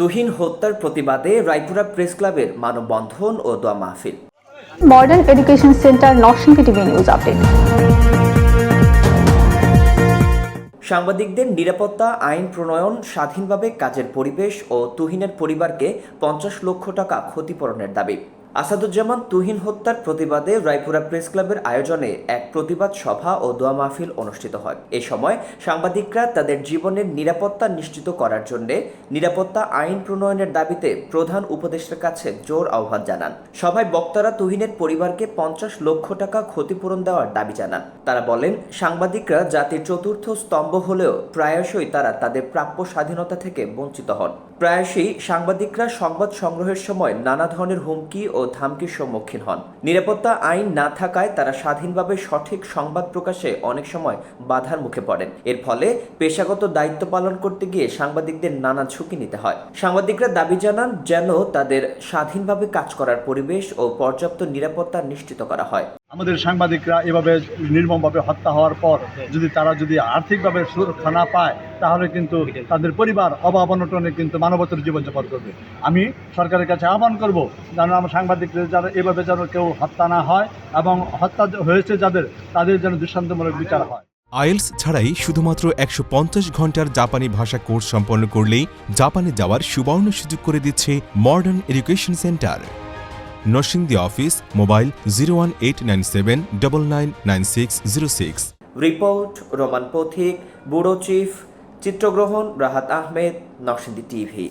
তুহিন হত্যার প্রতিবাদে রায়পুরা প্রেস ক্লাবের মানববন্ধন ও দোয়া মাহফিল। Modern education centre Narsingdi TV news update. সাংবাদিকদের নিরাপত্তা আইন প্রণয়ন স্বাধীনভাবে কাজের পরিবেশ ও তুহিনের পরিবারকে পঞ্চাশ লক্ষ টাকা ক্ষতিপূরণের দাবি। আসাদুজ্জামান তুহিন হত্যার প্রতিবাদে রায়পুরা প্রেস ক্লাবের আয়োজনে এক প্রতিবাদ সভা ও দোয়া মাহফিল অনুষ্ঠিত হয়। এ সময় সাংবাদিকরা তাদের জীবনের নিরাপত্তা নিশ্চিত করার জন্য নিরাপত্তা আইন প্রণয়নের দাবিতে প্রধান উপদেষ্টার কাছে জোর আহ্বান জানান। সভায় বক্তারা তুহিনের পরিবারকে পঞ্চাশ লক্ষ টাকা ক্ষতিপূরণ দেওয়ার দাবি জানান। তারা বলেন, সাংবাদিকরা জাতির চতুর্থ স্তম্ভ হলেও প্রায়শই তারা তাদের প্রাপ্য স্বাধীনতা থেকে বঞ্চিত হন। প্রায়শই সাংবাদিকরা সংবাদ সংগ্রহের সময় নানা ধরনের হুমকি ও ধামকির সম্মুখীন হন। নিরাপত্তা আইন না থাকায় তারা স্বাধীনভাবে সঠিক সংবাদ প্রকাশে অনেক সময় বাধার মুখে পড়েন। এর ফলে পেশাগত দায়িত্ব পালন করতে গিয়ে সাংবাদিকদের নানা ঝুঁকি নিতে হয়। সাংবাদিকরা দাবি জানান, যেন তাদের স্বাধীনভাবে কাজ করার পরিবেশ ও পর্যাপ্ত নিরাপত্তা নিশ্চিত করা হয়। আমাদের সাংবাদিকরা এভাবে নির্মমভাবে হত্যা হওয়ার পর যদি তারা যদি আর্থিকভাবে সুরক্ষা না পায়, তাহলে কিন্তু তাদের পরিবার অভাব অনটনে কিন্তু মানবতার জীবনযাপন করবে। আমি সরকারের কাছে আহ্বান করব যেন আমার সাংবাদিকদের যারা এভাবে যেন কেউ হত্যা না হয় এবং হত্যা হয়েছে যাদের, তাদের যেন দৃষ্টান্তমূলক বিচার হয়। আইএলস ছাড়াই শুধুমাত্র একশো পঞ্চাশ ঘণ্টার জাপানি ভাষা কোর্স সম্পন্ন করলেই জাপানে যাওয়ার সুবর্ণ সুযোগ করে দিচ্ছে modern education centre Narsingdi office mobile zero one eight nine seven double nine nine six zero six report Roman Pathik bureau chief চিত্রগ্রহণ রাহাত আহমেদ নরসিংদী টিভি